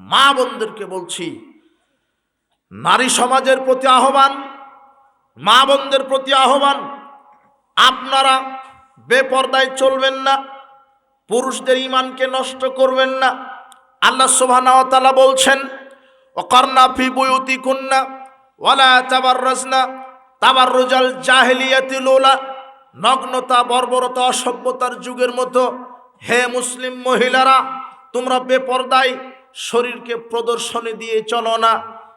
মা বোনদেরকে বলছি, নারী সমাজের প্রতি আহ্বান, মা বোনদের প্রতি আহ্বান, আপনারা বেপর্দায় চলবেন না, পুরুষদের ইমানকে নষ্ট করবেন না। আল্লাহ সুবহানাহু বলছেন অকর্ণা ফি কুন্না ওয়ালা তাবাররাজনা তাবাররুজাল জাহিলিয়াতি লোলা। নগ্নতা, বর্বরতা, অসভ্যতার যুগের মতো, হে মুসলিম মহিলারা, তোমরা বেপর্দায় শরীরকে প্রদর্শনী দিয়ে চলো না।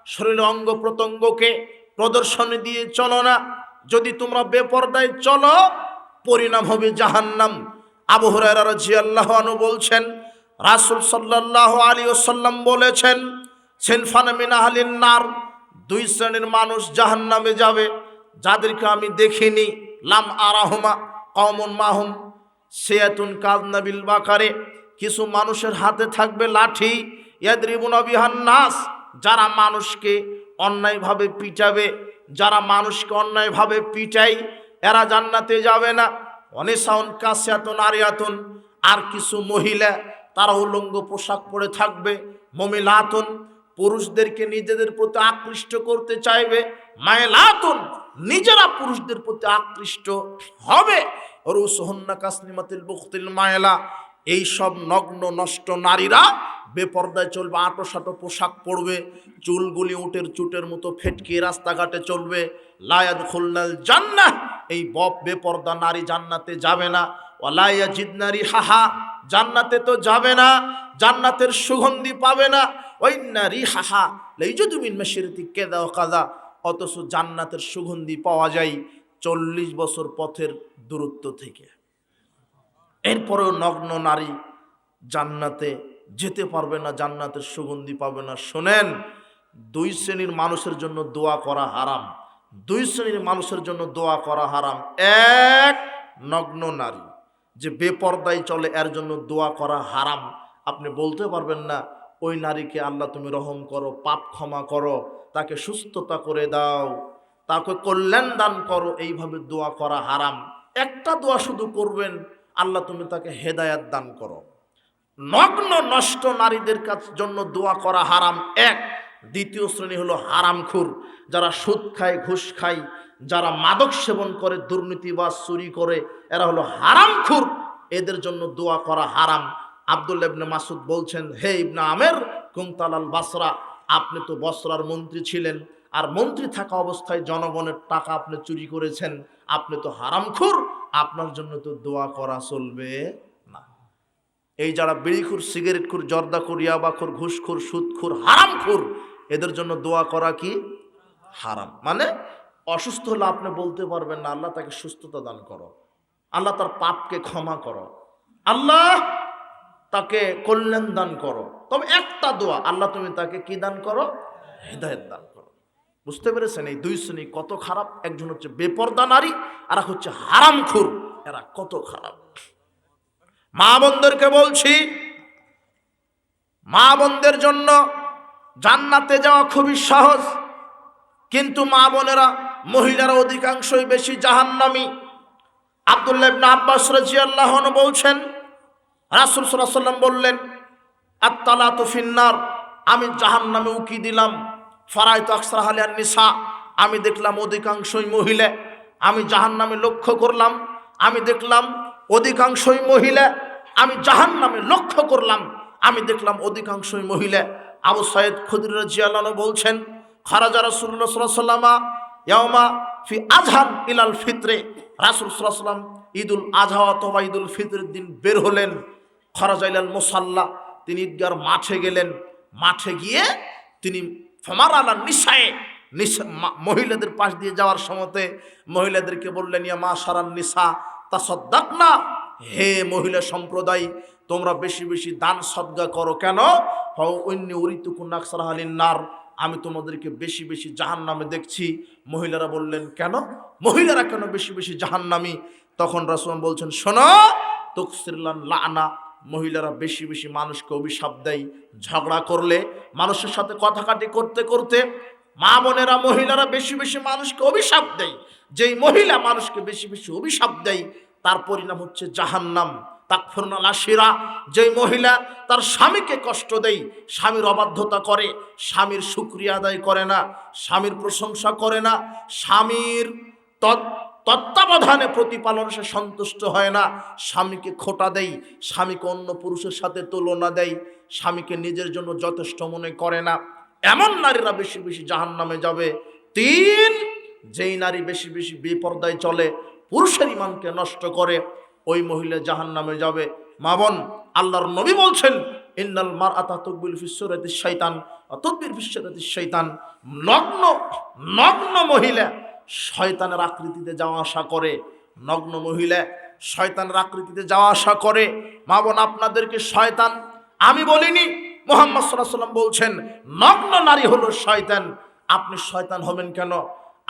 শরীর অঙ্গ প্রত্যঙ্গকে প্রদর্শনী দিয়ে চলো না। যদি তোমরা বেপর্দায় চলো, পরিণাম হবে জাহান্নাম। আবু হুরায়রা রাদিয়াল্লাহু আনহু বলছেন, রাসূল সাল্লাল্লাহু আলাইহি ওয়াসাল্লাম বলেছেন সিনফান মিন আহলিন নার দুই শ্রেণির মানুষ জাহান্নামে যাবে, যাদেরকে আমি দেখিনি। লাম আরাহুমা কওমুন মাহুম। সিয়াতুন কাযনাবিল বাকারে। কিছু মানুষের হাতে থাকবে লাঠি নাস, যারা মানুষকে অন্যায়ভাবে পিটাবে, যারা মানুষকে অন্যায়ভাবে পিটাই, এরা জান্নাতে যাবে না। অনেসাউন কাসিয়াতুন আরিয়াতুন আর কিছু মহিলা, তারা উলঙ্গ পোশাক পরে থাকবে, মমিলাতুন, পুরুষদেরকে নিজেদের প্রতি আকৃষ্ট করতে চাইবে, মায়েলাতুন, নিজেরা পুরুষদের প্রতি আকৃষ্ট হবে। রুসহন্না কাসনিমাতিল বুখতিল মায়েলা, এই সব নগ্ন, নষ্ট নারীরা বেপর্দায় চলবে আটো সাটো পোশাক পরবে, চুলগুলি উটের চুটের মতো ফেটকে রাস্তাঘাটে চলবে। লায়াদ খুলনাল জান্নাহ, এই বপ বেপর্দা নারী জান্নাতে যাবে না। ওলাইয়া জিদনারি, হাহা, জান্নাতে তো যাবে না, জান্নাতের সুগন্ধি পাবে না। ওই নারী হাহা লেইজুমিন মেশিরতি কেদা ও কাদা, অথচ জান্নাতের সুগন্ধি পাওয়া যায় চল্লিশ বছর পথের দূরত্ব থেকে। এরপরেও নগ্ন নারী জান্নাতে যেতে পারবে না, জান্নাতের সুগন্ধি পাবে না। শোনেন, দুই শ্রেণির মানুষের জন্য দোয়া করা হারাম। দুই শ্রেণির মানুষের জন্য দোয়া করা হারাম। এক, নগ্ন নারী। যে বেপর্দায় চলে, এর জন্য দোয়া করা হারাম। আপনি বলতে পারবেন না, ওই নারীকে আল্লাহ তুমি রহম করো, পাপ ক্ষমা করো, তাকে সুস্থতা করে দাও, তাকে কল্যাণ দান করো। এইভাবে দোয়া করা হারাম। একটা দোয়া শুধু করবেন, আল্লাহ তুমি তাকে হেদায়াত দান করো। নগ্ন, নষ্ট নারীদের কাছ জন্য দোয়া করা হারাম এক। দ্বিতীয় শ্রেণি হলো হারামখুর। যারা সুদ খায়, ঘুষ খায়, যারা মাদক সেবন করে, দুর্নীতি বা চুরি করে, এরা হলো হারামখুর। এদের জন্য দোয়া করা হারাম। আব্দুল্লাহ ইবনে মাসুদ বলছেন, হে ইবনা আমের কুমতালাল বাসরা, আপনি তো বসরার মন্ত্রী ছিলেন, আর মন্ত্রী থাকা অবস্থায় জনগণের টাকা আপনি চুরি করেছেন। আপনি তো হারামখুর, আপনার জন্য তো দোয়া করা চলবে। এই যারা বিড়িখুর, সিগারেটখুর, জর্দাখুর, ইয়াবাখুর, ঘুষখুর, সুদখুর, হারামখুর, এদের জন্য দোয়া করা কি? হারাম। মানে অসুস্থ হলে আপনি বলতে পারবেন না, আল্লাহ তাকে সুস্থতা দান করো। আল্লাহ তার পাপকে ক্ষমা করো। আল্লাহ তাকে কল্যাণ দান করো। তবে একটা দোয়া, আল্লাহ তুমি তাকে কি দান করো? হৃদয়ের দান করো। বুঝতে পেরেছেন? এই দুই শ্রেণি কত খারাপ, একজন হচ্ছে বেপর্দা নারী আর হচ্ছে হারামখুর। এরা কত খারাপ। মা বোনদেরকে বলছি, মা বোনদের জন্য জান্নাতে যাওয়া খুবই সহজ। কিন্তু মা বোনেরা, মহিলারা অধিকাংশই বেশি জাহান্নামি। আব্দুল্লাহ ইবনে আব্বাস রাজিয়াল্লাহু বলছেন, রাসূল সাল্লাম বললেন, আত্তালাতু ফিন্নার, আমি জাহান্নামে উকি দিলাম। ফারাইতু আকসার হালিয়ান নিসা আমি দেখলাম অধিকাংশই মহিলা। আমি জাহান্নামে লক্ষ্য করলাম, আমি দেখলাম অধিকাংশই মহিলা আমি জাহান্নামে লক্ষ্য করলাম, আমি দেখলাম অধিকাংশই মহিলা। আবু সাইদ খুদির রাজিয়াল্লাহু বলছেন, খারাজা রাসূলুল্লাহ সাল্লাল্লাহু আলাইহি ফি আজহান ইলাল ফিতরে। রাসূল ওয়াসাল্লাম ঈদুল আজহা অথবা ঈদুল ফিতরের দিন বের হলেন। খরাজা ইলাল মুসাল্লা, তিনি ঈদগার মাঠে গেলেন। মাঠে গিয়ে তিনি ফমার আলা নিশায়ে মহিলাদের পাশ দিয়ে যাওয়ার সময়তে মহিলাদেরকে বললেন, ইয়া মা সারান নিশা তা সদ্দাক না হে মহিলা সম্প্রদায়, তোমরা বেশি বেশি দান সদ্গা করো কেন? হও অন্য উরিতুকুন আকসার আলীর নার আমি তোমাদেরকে বেশি বেশি জাহান নামে দেখছি। মহিলারা বললেন, কেন? মহিলারা কেন বেশি বেশি জাহান্নামি? তখন রাসুল বলছেন, শোনো, তুকসিরলান লানা। মহিলারা বেশি বেশি মানুষকে অভিশাপ দেয়, ঝগড়া করলে। মানুষের সাথে কথাকাটি করতে করতে মা বোনেরা মহিলারা বেশি বেশি মানুষকে অভিশাপ দেয়। যেই মহিলা মানুষকে বেশি বেশি অভিশাপ দেয় তার পরিণাম হচ্ছে জাহান্নাম। তাকফুরনা লাশিরা, যেই মহিলা তার স্বামীকে কষ্ট দেয়, স্বামীর অবাধ্যতা করে, স্বামীর শুক্রিয়া আদায় করে না, স্বামীর প্রশংসা করে না, স্বামীর তত্ত্বাবধানে প্রতিপালন সে সন্তুষ্ট হয় না, স্বামীকে খোটা দেয়, স্বামীকে অন্য পুরুষের সাথে তুলনা দেয়, স্বামীকে নিজের জন্য যথেষ্ট মনে করে না। এমন নারীরা বেশি বেশি জাহান নামে যাবে। তিন, যেই নারী বেশি বেশি বেপর্দায় চলে পুরুষের ইমানকে নষ্ট করে ওই মহিলা জাহান নামে যাবে মাবন আল্লাহর নবী বলছেন, ইন্নাল মার আতা তকবিল ফিশ্বরাতি শৈতান তকবির ফিশ্বরাতি শৈতান নগ্ন নগ্ন মহিলা শয়তানের আকৃতিতে যাওয়া আসা করে। নগ্ন মহিলা শয়তানের আকৃতিতে যাওয়া আসা করে। মা বোন, আপনাদেরকে শয়তান, আমি বলিনি, মোহাম্মদ সাল্লাহ সাল্লাম বলছেন, নগ্ন নারী হলো শয়তান। আপনি শয়তান হবেন কেন?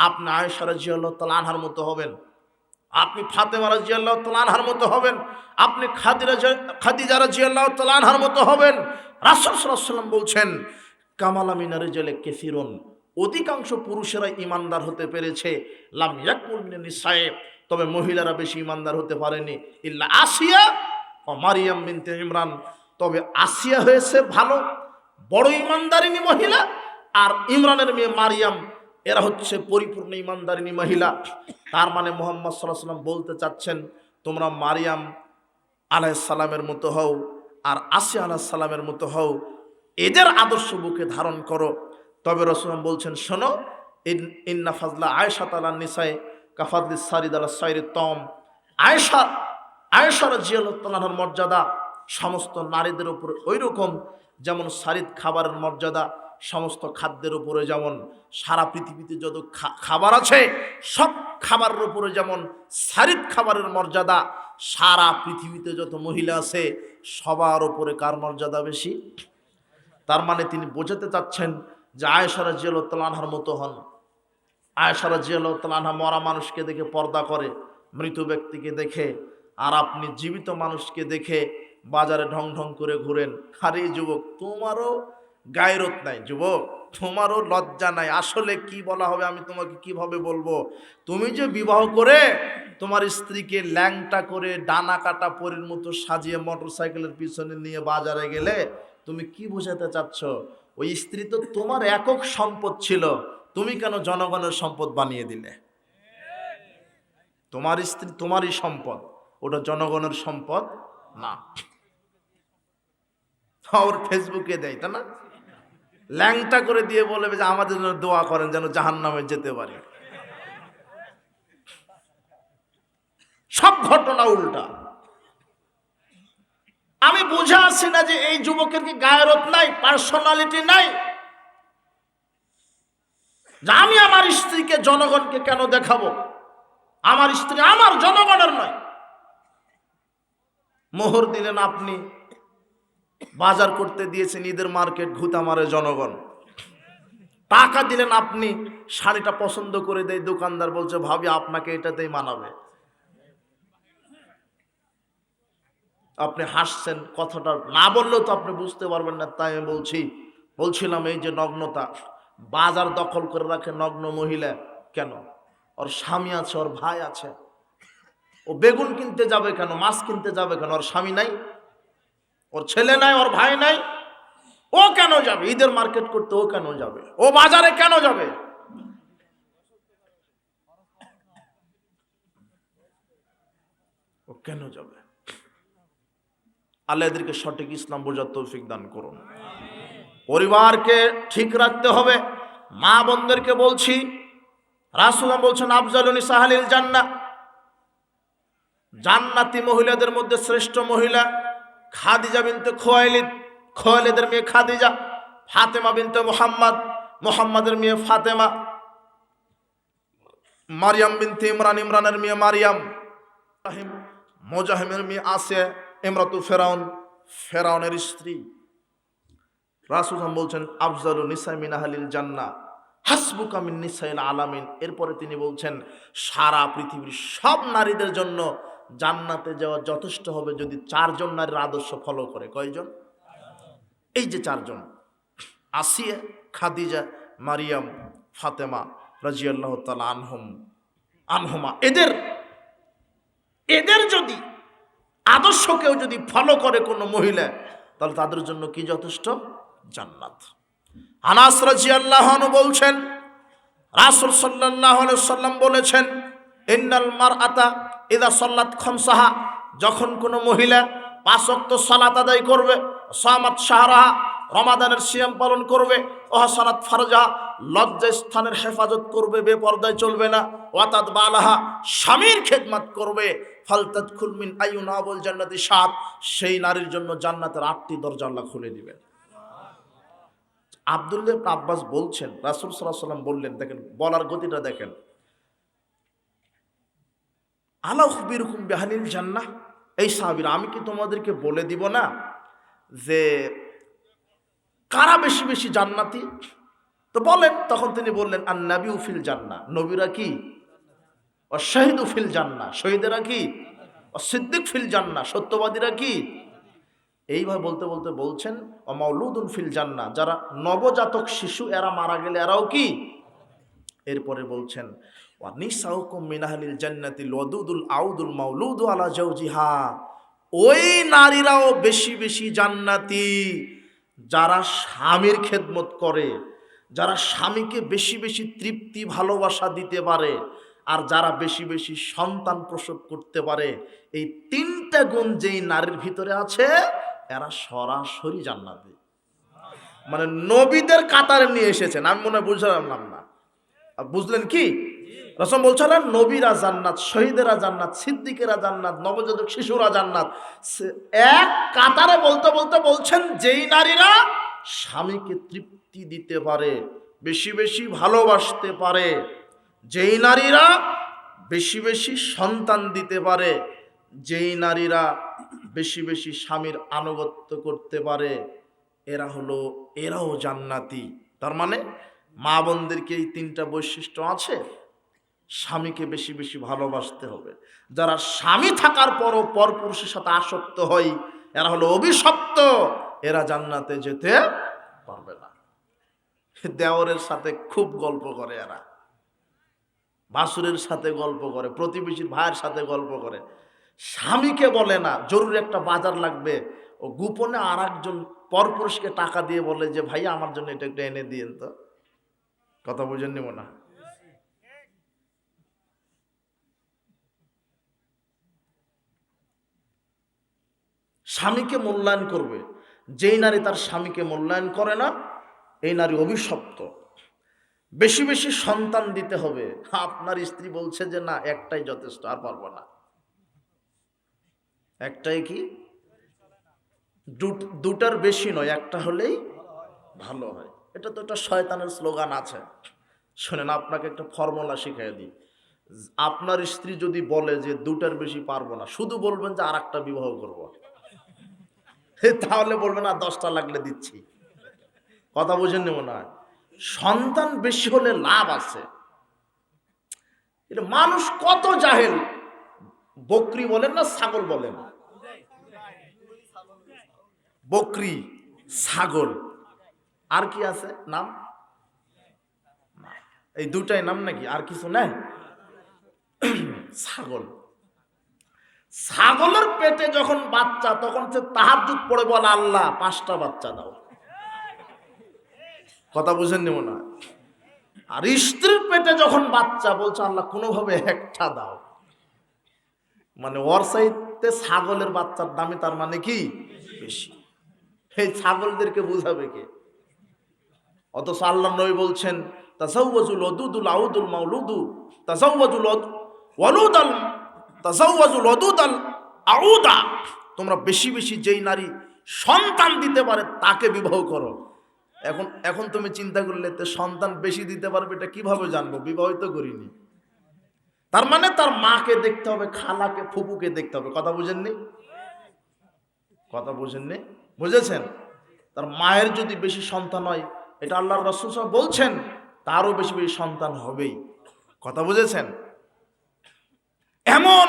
আপনি আয়েশা রাজিয়াল্লাহ তাআলা আনহার মতো হবেন। আপনি ফাতেমা রাজিয়াল্লাহ তালানহার মতো হবেন, আপনি খাদিরা খাদিজা তালানহার মতো হবেন। রাসূল বলছেন, কামালা মিনারে জেলে কেসিরন, অধিকাংশ পুরুষেরা ইমানদার হতে পেরেছে, লাম ইয়াকুল নিসায়ে, তবে মহিলারা বেশি ইমানদার হতে পারেনি। ইল্লা আসিয়া ও মারিয়াম বিনতে ইমরান, তবে আসিয়া হয়েছে ভালো, বড় ইমানদারিনী মহিলা আর ইমরানের মেয়ে মারিয়াম এরা হচ্ছে পরিপূর্ণ ইমানদারিনী মহিলা। তার মানে মোহাম্মদ সাল্লাহ সাল্লাম বলতে চাচ্ছেন, তোমরা মারিয়াম আলাইসাল্লামের মতো হও আর আসিয়া আলাহিসাল্লামের মতো হও। এদের আদর্শ বুকে ধারণ করো। তবে রসুলাম বলছেন, শোনো, ইন- ইন্না ফাজলা আয়েশা তালা নিসাই কাফাদলি সারিদ আলা সাইরে তম আয়েশা আয়েশার জিয়ালতালার মর্যাদা সমস্ত নারীদের উপরে ওই রকম যেমন সারিদ খাবারের মর্যাদা সমস্ত খাদ্যের উপরে যেমন সারা পৃথিবীতে যত খাবার আছে, সব খাবারের উপরে যেমন সারিদ খাবারের মর্যাদা, সারা পৃথিবীতে যত মহিলা আছে, সবার উপরে কার মর্যাদা বেশি? তার মানে তিনি বোঝাতে চাচ্ছেন যে আয়েশারা জিয়ালতালানহার মতো হন। আয়েশারা জিয়ালতালানহা মরা মানুষকে দেখে পর্দা করে, মৃত ব্যক্তিকে দেখে, আর আপনি জীবিত মানুষকে দেখে বাজারে ঢং ঢং করে ঘুরেন। আরে যুবক, তোমারও গায়রত নাই, যুবক। তোমারও লজ্জা নাই। আসলে কি বলা হবে, আমি তোমাকে কীভাবে বলব? তুমি যে বিবাহ করে তোমার স্ত্রীকে ল্যাংটা করে ডানা কাটা পরির মতো সাজিয়ে মোটরসাইকেলের পিছনে নিয়ে বাজারে গেলে তুমি কি বোঝাতে চাচ্ছ? ওই স্ত্রী তো তোমার একক সম্পদ ছিল। তুমি কেন জনগণের সম্পদ বানিয়ে দিলে? তোমার স্ত্রী তোমারই সম্পদ, ওটা জনগণের সম্পদ না। ওর ফেসবুকে দেয় তা না? ল্যাংটা করে দিয়ে বলবে যে আমাদের জন্য দোয়া করেন যেন জাহান নামে যেতে পারে। সব ঘটনা উল্টা। আমি বুঝে আসি না যে এই যুবকের কি গায়রত নাই পার্সোনালিটি নাই? আমি আমার স্ত্রীকে, জনগণকে কেন দেখাবো? আমার স্ত্রী আমার জনগণের নয়। মোহর দিলেন আপনি বাজার করতে দিয়েছেন ঈদের মার্কেট ঘুতা মারে জনগণ। টাকা দিলেন আপনি, শাড়িটা পছন্দ করে দেয়, দোকানদার বলছে, ভাবি, আপনাকে এটাতেই মানাবে। আপনি হাসছেন, কথাটা না বললেও তো আপনি বুঝতে পারবেন না, তাই আমি বলছি, বলছিলাম এই যে নগ্নতা, বাজার দখল করে রাখে নগ্ন মহিলা, কেন? ওর স্বামী আছে, ওর ভাই আছে। ও বেগুন কিনতে যাবে কেন? মাছ কিনতে যাবে কেন? ওর স্বামী নাই? ওর ছেলে নাই, ওর ভাই নাই। ও কেন যাবে? ঈদের মার্কেট করতে ও কেন যাবে? ও বাজারে কেন যাবে? ও কেন যাবে? আল্লাহ এদেরকে সঠিক ইসলাম বোঝার তৌফিক দান করুন। পরিবারকে ঠিক রাখতে হবে। মা বোনদেরকে বলছি রাসুলাম বলছেন, আফজালুনি সাহালিল জান্না জান্নাতি মহিলাদের মধ্যে শ্রেষ্ঠ মহিলা খাদিজা বিনতে খোয়াইলিদ। খোয়াইলিদের মেয়ে খাদিজা, ফাতেমা বিনতে মোহাম্মদ, মোহাম্মদের মেয়ে ফাতেমা, মারিয়াম বিনতে ইমরান, ইমরানের মেয়ে মারিয়াম মোজাহিমের মেয়ে আসে ইমরাতু ফেরাউন, ফেরাউনের স্ত্রী। রাসুলাম বলছেন, আফজালু নিসাই মিনাহালিল জান্না হাসবুকা মিন নিসাইল আলামিন। এরপরে তিনি বলছেন, সারা পৃথিবীর সব নারীদের জন্য জান্নাতে যাওয়া যথেষ্ট হবে যদি চারজন নারীর আদর্শ ফলো করে। কয়জন? এই যে চারজন। আসিয়া, খাদিজা, মারিয়াম, ফাতেমা রাজিয়াল্লাহ তালা আনহম, আনহমা। এদের এদের যদি আদর্শকেও যদি ফলো করে কোনো মহিলা, তাহলে তাদের জন্য কি যথেষ্ট? জান্নাত। আনাস রাজি আল্লাহ বলছেন, রাসুল সাল্লাহ সাল্লাম বলেছেন, ইন্নাল মার আতা ইদা সল্লাত খমসাহা, যখন কোনো মহিলা পাঁচক্ত সালাত আদায় করবে, সামাত সাহারাহা রমাদানের সিয়াম পালন করবে ওহাসানাত ফারজা লজ্জা স্থানের হেফাজত করবে, বেপর্দায় চলবে না ওয়াতাদ বালাহা, স্বামীর খেদমাত করবে ফালতাদ খুলমিন আইউন আবুল জান্নাতি সাত, সেই নারীর জন্য জান্নাতের আটটি দরজা আল্লাহ খুলে দিবেন। আবদুল্লাহ আব্বাস বলছেন, রাসূল আলাইহি সাল্লাম বললেন, দেখেন, বলার গতিটা দেখেন আলাউ বিরকুম বেহানিল জান্না এই সাহাবীরা, আমি কি তোমাদেরকে বলে দিব না যে কারা বেশি বেশি জান্নাতি? তো বলেন, তখন তিনি বললেন আর নাবি উফিল জান্না নবীরা কি? ও শহীদ উফিল জান্না শহীদেরা কি? ও সিদ্দিক ফিল জান্না সত্যবাদীরা কি? এইভাবে বলতে বলতে বলছেন ও মাউলুদুন ফিল জান্না যারা নবজাতক শিশু, এরা মারা গেলে এরাও কি? এরপরে বলছেন ওয়ানিসাউকুম মিনাহালিল জান্নাতিল ওয়াদুদুল আউদুল মাউলুদু ওই নারীরাও বেশি বেশি জান্নাতি। যারা স্বামীর খেদমত করে, যারা স্বামীকে বেশি বেশি তৃপ্তি, ভালোবাসা দিতে পারে, আর যারা বেশি বেশি সন্তান প্রসব করতে পারে, এই তিনটা গুণ যেই নারীর ভিতরে আছে, এরা সরাসরি জান্নাতি। মানে নবীদের কাতারে নিয়ে এসেছেন, আমি মনে হয় বুঝলাম না। বুঝলেন কি? রসম বলছিলেন নবীরা জান্নাত, শহীদেরা জান্নাত, সিদ্দিকেরা জান্নাত, নবজাতক শিশুরা জান্নাত। এক কাতারে বলতে বলতে বলছেন, যেই নারীরা স্বামীকে তৃপ্তি দিতে পারে, বেশি বেশি ভালোবাসতে পারে, যেই নারীরা বেশি বেশি সন্তান দিতে পারে, যেই নারীরা বেশি বেশি স্বামীর আনুগত্য করতে পারে, এরা হলো, এরাও জান্নাতি। তার মানে মা বোনদেরকে এই তিনটা বৈশিষ্ট্য আছে? স্বামীকে বেশি বেশি ভালোবাসতে হবে। যারা স্বামী থাকার পরও পরপুরুষের সাথে আসক্ত হয়, এরা হলো অভিশপ্ত, এরা জান্নাতে যেতে পারবে না। দেওরের সাথে খুব গল্প করে এরা। বাসুরের সাথে গল্প করে, প্রতিবেশীর ভাইয়ের সাথে গল্প করে। স্বামীকে বলে না, জরুরি একটা বাজার লাগবে। ও গোপনে আর একজন পরপুরুষকে টাকা দিয়ে বলে যে ভাই আমার জন্য এটা একটু এনে দিয়েন তো। কথা বুঝেন নিব না স্বামীকে মূল্যায়ন করবে। যেই নারী তার স্বামীকে মূল্যায়ন করে না, এই নারী অভিশপ্ত। বেশি বেশি সন্তান দিতে হবে। আপনার স্ত্রী বলছে যে, না, একটাই যথেষ্ট, আর পারব না। একটাই কি? দুটার বেশি নয়, একটা হলেই ভালো হয়। এটা তো একটা শয়তানের স্লোগান আছে। শোনেন, আপনাকে একটা ফর্মুলা শিখিয়ে দিই। আপনার স্ত্রী যদি বলে যে, দুটার বেশি পারব না, শুধু বলবেন যে আর একটা বিবাহ করব। তাহলে বলবে, না, দশটা লাগলে দিচ্ছি। কথা বুঝেন নেব না। সন্তান বেশি হলে লাভ আছে। এটা মানুষ কত জাহেল, বকরি বলেন না ছাগল বলেন? বকরি, ছাগল। আর কি আছে? নাম? এই দুটাই নাম নাকি? আর কিছু নেই? ছাগল। ছাগলের পেটে যখন বাচ্চা, তখন সে তাহাজুদ পড়ে বলে, আল্লাহ, পাঁচটা বাচ্চা দাও। কথা বুঝেন নেব না আর স্ত্রীর পেটে যখন বাচ্চা, বলছে, আল্লাহ, কোনোভাবে একটা দাও। মানে ওর সাইতে ছাগলের বাচ্চার দামে তার মানে কি? বেশি। এই ছাগলদেরকে বুঝাবে কে? অথচ আল্লাহ নবী বলছেন তাসাউয়াজুল ওদুদুল আউদুল মাউলুদু তাসাউয়াজুল ওদ- ওয়ালুদাল তাসাউয়াজুল ওদুদাল আউদা। তোমরা বেশি বেশি যেই নারী সন্তান দিতে পারে, তাকে বিবাহ করো। এখন এখন তুমি চিন্তা করলে, তো সন্তান বেশি দিতে পারবে, এটা কীভাবে জানব? বিবাহিত করিনি। তার মানে তার মাকে দেখতে হবে, খালাকে ফুপুকে দেখতে হবে। কথা বুঝেননি? কথা বুঝেননি? বুঝেছেন? তার মায়ের যদি বেশি সন্তান হয়, এটা আল্লাহর রসুল বলছেন, তারও বেশি বেশি সন্তান হবেই। কথা বুঝেছেন? এমন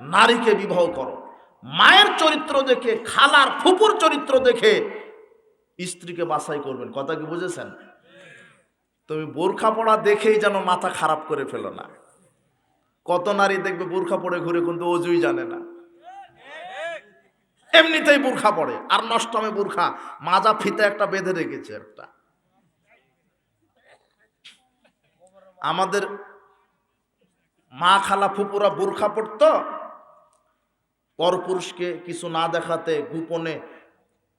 নারীকে বিবাহ করো। মায়ের চরিত্র দেখে, খালার ফুপুর চরিত্র দেখে স্ত্রীকে বাছাই করবেন। কথা কি বুঝেছেন? তুমি বোরখা পড়া দেখেই যেন মাথা খারাপ করে ফেলো না। কত নারী দেখবে বোরখা পড়ে ঘুরে কিন্তু অজুই জানে না। এমনিতেই বুর্খা পড়ে। আর নষ্টমে বুর্খা, মাজা ফিতে একটা বেঁধে রেখেছে একটা। আমাদের মা খালা ফুপুরা বুর্খা পড়তো পরপুরুষকে কিছু না দেখাতে গোপনে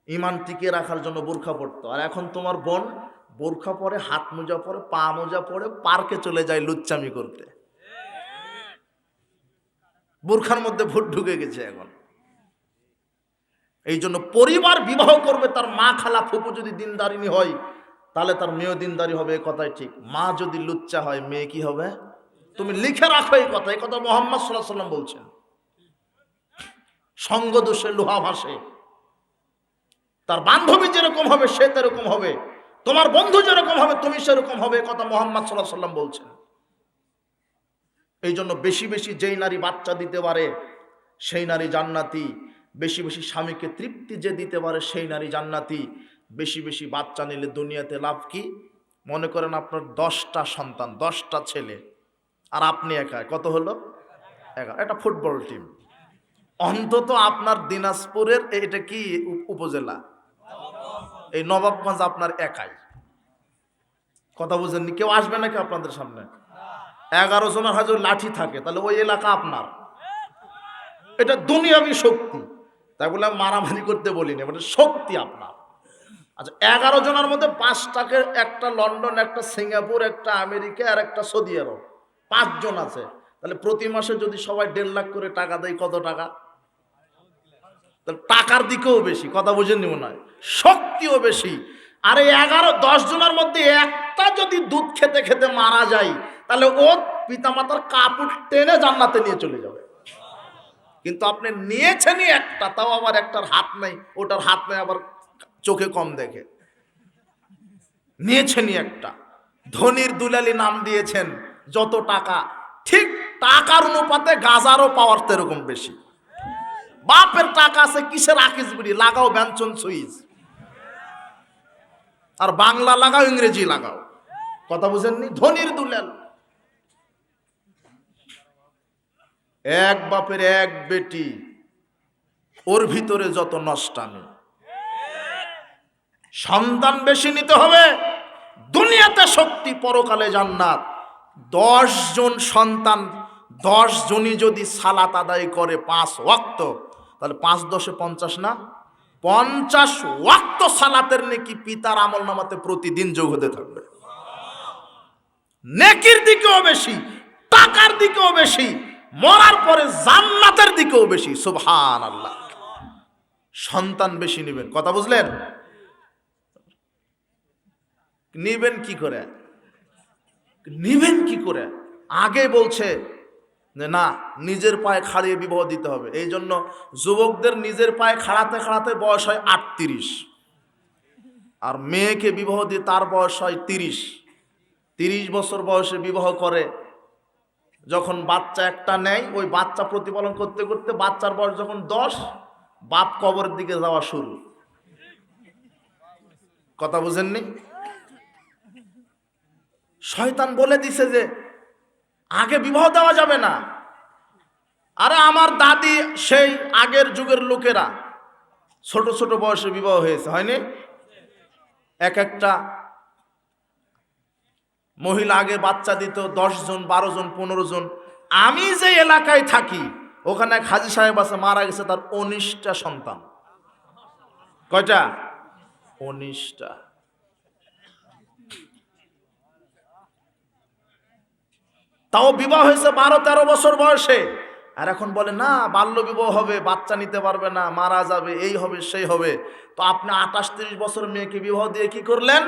ইমান টিকে রাখার জন্য বোরখা পড়তো। আর এখন তোমার বোন বোরখা পরে, হাত মোজা পরে, পা মোজা পরে পার্কে চলে যায় লুচ্চামি করতে। বোরখার মধ্যে ভোট ঢুকে গেছে এখন। এই জন্য পরিবার বিবাহ করবে, তার মা খালা ফুপু যদি দিনদারিনী হয়, তাহলে তার মেয়েও দিনদারি হবে কথাই ঠিক। মা যদি লুচ্চা হয়, মেয়ে কি হবে? তুমি লিখে রাখো এই কথা এই কথা মোহাম্মদ সাল্লাহ সাল্লাম বলছেন। সঙ্গ দোষে লোহা ভাসে। তার বান্ধবী যেরকম হবে, সে তেরকম হবে। তোমার বন্ধু যেরকম হবে, তুমি সেরকম হবে কথা মোহাম্মদ সাল্লাহ সাল্লাম বলছেন। এই জন্য বেশি বেশি যেই নারী বাচ্চা দিতে পারে, সেই নারী জান্নাতি। বেশি বেশি স্বামীকে তৃপ্তি যে দিতে পারে, সেই নারী জান্নাতি। বেশি বেশি বাচ্চা নিলে দুনিয়াতে লাভ কি? মনে করেন আপনার দশটা সন্তান, দশটা ছেলে। আর আপনি একা, কত হলো? একা। এটা ফুটবল টিম অন্তত আপনার দিনাজপুরের এটা কি উপ- উপজেলা? এই নবাবগঞ্জ আপনার একাই। কথা বুঝেননি? কেউ আসবে নাকি আপনাদের সামনে? এগারো জনের হয়তো লাঠি থাকে, তাহলে ওই এলাকা আপনার। এটা দুনিয়াবি শক্তি। তাই বলে মারামারি করতে বলিনি মানে শক্তি আপনার। আচ্ছা এগারো জনের মধ্যে পাঁচটাকে একটা লন্ডন, একটা সিঙ্গাপুর, একটা আমেরিকা আর একটা সৌদি আরব। পাঁচজন আছে। তাহলে প্রতি মাসে যদি সবাই দেড় লাখ করে টাকা দেয়, কত টাকা? টাকার দিকেও বেশি, কথা বুঝে মনে হয় শক্তিও বেশি। আর এই এগারো, দশ জনের মধ্যে একটা যদি দুধ খেতে খেতে মারা যায়, তাহলে ও পিতামাতার কাপড় টেনে জান্নাতে নিয়ে চলে যাবে। কিন্তু আপনি নিয়েছেনই একটা, তাও আবার একটার হাত নেই, ওটার হাত নেই আবার চোখে কম দেখে। নিয়েছেনই একটা। ধনির দুলালি নাম দিয়েছেন। যত টাকা, ঠিক টাকার অনুপাতে গাজারও পাওয়ার তো এরকম বেশি। বাপের টাকা আছে, কিসের আকিস বিড়ি? লাগাও ব্যঞ্চন সুইচ। আর বাংলা লাগাও, ইংরেজি লাগাও। কথা বুঝেননি? ধনির দুলেন এক বাপের এক বেটি, ওর ভিতরে যত নষ্টামি সন্তান বেশি নিতে হবে, দুনিয়াতে শক্তি পরকালে জান্নাত। জন সন্তান, দশ জনই যদি সালাত আদায় করে পাঁচ ওয়াক্ত, তাহলে পাঁচ দশে পঞ্চাশ না? পঞ্চাশ ওয়াক্ত সালাতের নেকি পিতার আমল নামাতে প্রতিদিন যোগ হতে থাকবে। নেকির দিকেও বেশি, টাকার দিকেও বেশি, মরার পরে জান্নাতের দিকেও বেশি সুবহান আল্লাহ সন্তান বেশি নেবেন। কথা বুঝলেন? নিবেন কি করে? নিবেন কি করে? আগে বলছে না, নিজের পায়ে খাড়িয়ে বিবাহ দিতে হবে। এই জন্য যুবকদের নিজের পায়ে খাড়াতে খাড়াতে বয়স হয় আটত্রিশ। আর মেয়েকে বিবাহ দিয়ে তার বয়স হয় তিরিশ। তিরিশ বছর বয়সে বিবাহ করে। যখন বাচ্চা একটা নেয়, ওই বাচ্চা প্রতিপালন করতে করতে বাচ্চার বয়স যখন দশ, বাপ কবরের দিকে যাওয়া শুরু। কথা বুঝেননি? শয়তান বলে দিছে যে, আগে বিবাহ দেওয়া যাবে না। আরে আমার দাদি সেই আগের যুগের লোকেরা, ছোট ছোট বয়সে বিবাহ হয়েছে, হয়নি? এক একটা মহিলা আগে বাচ্চা দিত, দশ জন, বারো জন, পনেরো জন। আমি যে এলাকায় থাকি, ওখানে এক হাজি সাহেব আছে, মারা গেছে তার উনিশটা সন্তান। কয়টা? উনিশটা তাও বিবাহ হয়েছে বারো তেরো বছর বয়সে। আর এখন বলে, না, বাল্য বিবাহ হবে, বাচ্চা নিতে পারবে না, মারা যাবে, এই হবে, সেই হবে। তো আপনি আঠাশ তিরিশ বছর মেয়েকে বিবাহ দিয়ে কি করলেন?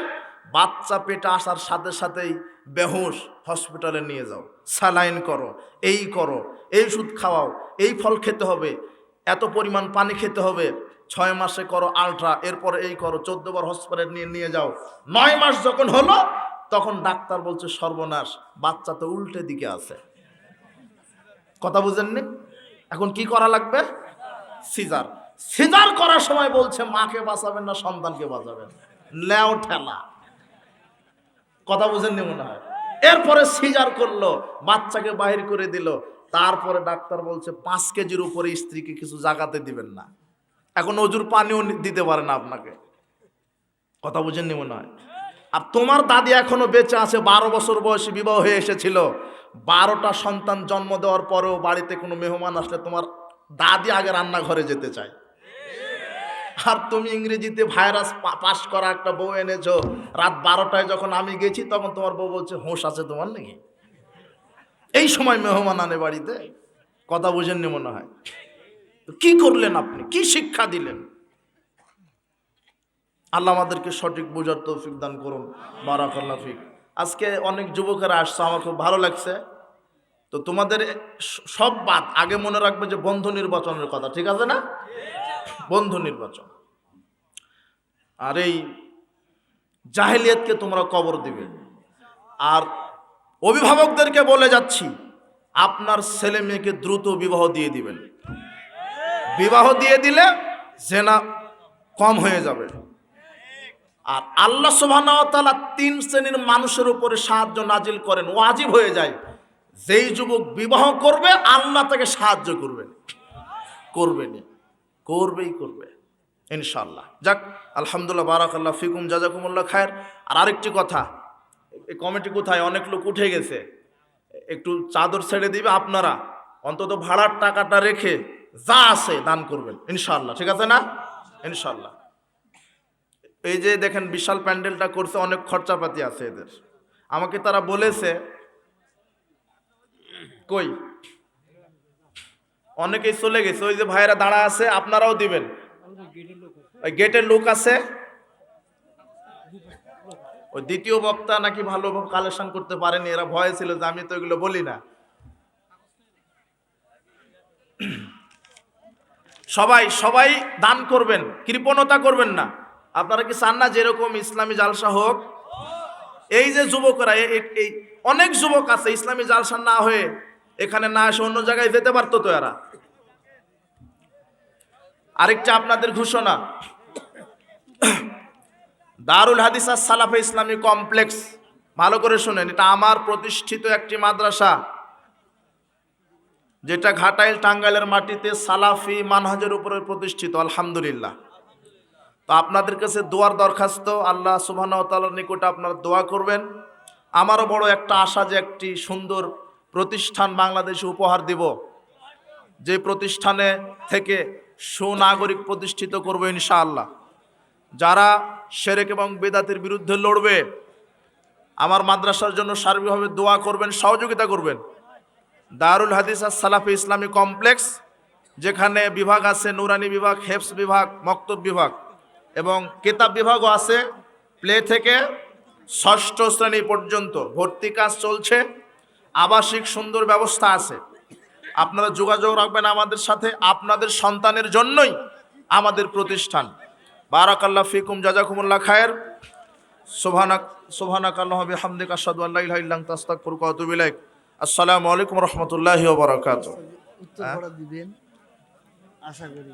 বাচ্চা পেটে আসার সাথে সাথেই বেহুশ হসপিটালে নিয়ে যাও। স্যালাইন করো, এই করো, এই ওষুধ খাওয়াও, এই ফল খেতে হবে, এত পরিমাণ পানি খেতে হবে, ছয় মাসে করো আলট্রা, এরপরে এই করো, চোদ্দ বার হসপিটালে নিয়ে নিয়ে যাও। নয় মাস যখন হলো তখন ডাক্তার বলছে, সর্বনাশ, বাচ্চা তো উল্টে দিকে আছে। কথা বুঝেননি? এখন কি করা লাগবে? সিজার। সিজার করার সময় বলছে, মাকে বাঁচাবেন না, সন্তানকে বাঁচাবেন। লেও ঠেলা। কথা বুঝেননি মনে হয়? এরপরে সিজার করল, বাচ্চাকে বাহির করে দিল। তারপরে ডাক্তার বলছে, পাঁচ কেজির উপরে স্ত্রীকে কিছু জাগাতে দিবেন না। এখন অজুর পানিও দিতে পারে না আপনাকে। কথা বুঝেননি মনে হয়? আর তোমার দাদি এখনও বেঁচে আছে, বারো বছর বয়সে বিবাহ হয়ে এসেছিল। বারোটা সন্তান জন্ম দেওয়ার পরেও বাড়িতে কোনো মেহমান আসলে তোমার দাদি আগে রান্নাঘরে যেতে চায়। আর তুমি ইংরেজিতে ভাইরাস পাস করা একটা বউ এনেছো, রাত বারোটায় যখন আমি গেছি তখন তোমার বউ বলছে, হোশ আছে তোমার নাকি? এই সময় মেহমান আনে বাড়িতে, কথা বুঝেননি মনে হয়। কি করলেন আপনি? কি শিক্ষা দিলেন? আল্লাহ আমাদেরকে সঠিক বোঝার তৌফিক দান করুন। বারাকাল্লা ফিক। আজকে অনেক যুবকেরা আসছে, আমার খুব ভালো লাগছে। তো তোমাদের সব বাদ, আগে মনে রাখবে যে বন্ধু নির্বাচনের কথা, ঠিক আছে না? বন্ধু নির্বাচন। আর এই জাহেলিয়াতকে তোমরা কবর দিবে। আর অভিভাবকদেরকে বলে যাচ্ছি, আপনার ছেলে মেয়েকে দ্রুত বিবাহ দিয়ে দিবেন। বিবাহ দিয়ে দিলে জেনা কম হয়ে যাবে। আর আল্লাহ সুবহানাহু তিন শ্রেণির মানুষের উপরে সাহায্য নাজিল করেন, ওয়াজিব হয়ে যায়। যেই যুবক বিবাহ করবে, আল্লাহ তাকে সাহায্য করবেন করবেনি করবেই করবে ইনশাল্লাহ যাক, আলহামদুলিল্লাহ, বারাকাল্লাহ ফিকুম, জাজাকুমুল্লাহ খায়ের। আর আরেকটি কথা, এই কমিটি কোথায়? অনেক লোক উঠে গেছে। একটু চাদর ছেড়ে দিবে আপনারা। অন্তত ভাড়ার টাকাটা রেখে যা আছে দান করবেন ইনশাল্লাহ ঠিক আছে না? ইনশাল্লাহ এই যে দেখেন বিশাল প্যান্ডেলটা করছে, অনেক খরচাপাতি আছে এদের। আমাকে তারা বলেছে, কই? অনেকেই চলে গেছে। ওই যে ভাইরা দাঁড়া আছে, আপনারাও দিবেন। ওই গেটের লোক আছে। ওই দ্বিতীয় বক্তা নাকি ভালো কালেকশন করতে পারেনি, এরা ভয়ে ছিল যে আমি তো এগুলো বলি না। সবাই সবাই দান করবেন, কৃপণতা করবেন না। আপনারা কি চান না যেরকম ইসলামী জালসা হোক? এই যে যুবকরা এই অনেক যুবক আছে, ইসলামী জালসা না হয়ে এখানে না এসে অন্য জায়গায় যেতে পারতো তো এরা। আরেকটা আপনাদের ঘোষণা। দারুল হাদিস আর সালাফে ইসলামী কমপ্লেক্স, ভালো করে শোনেন, এটা আমার প্রতিষ্ঠিত একটি মাদ্রাসা, যেটা ঘাটাইল টাঙ্গাইলের মাটিতে সালাফি মানহাজের উপরে প্রতিষ্ঠিত, আলহামদুলিল্লাহ। তো আপনাদের কাছে দোয়ার দরখাস্ত, আল্লাহ সুবাহর নিকটে আপনারা দোয়া করবেন। আমারও বড় একটা আশা যে একটি সুন্দর প্রতিষ্ঠান বাংলাদেশে উপহার দিব। যে প্রতিষ্ঠানে থেকে সুনাগরিক প্রতিষ্ঠিত করব ইনশাআল্লাহ। যারা শেরেক এবং বেদাতের বিরুদ্ধে লড়বে, আমার মাদ্রাসার জন্য সার্বিকভাবে দোয়া করবেন, সহযোগিতা করবেন। দারুল হাদিস আর সালাফি ইসলামী কমপ্লেক্স, যেখানে বিভাগ আছে, নুরানি বিভাগ, হেফস বিভাগ, মক্তব বিভাগ। এবং কেতাব বিভাগও আছে। প্লে থেকে ষষ্ঠ শ্রেণি পর্যন্ত ভর্তি কাজ চলছে। আবাসিক সুন্দর ব্যবস্থা আছে। আপনারা যোগাযোগ রাখবেন আমাদের সাথে। আপনাদের সন্তানের জন্যই আমাদের প্রতিষ্ঠান। বারাকাল্লা ফিকুম জাজাকুমুল্লাহ খায়ের। সোভানাক সোভানাক আল্লাহ হামদিক আসাদু আল্লাহ ইল্লাং তাস্তাক ফুরকা আসসালামু আলাইকুম রহমতুল্লাহি করা দিবেন। আশা করি।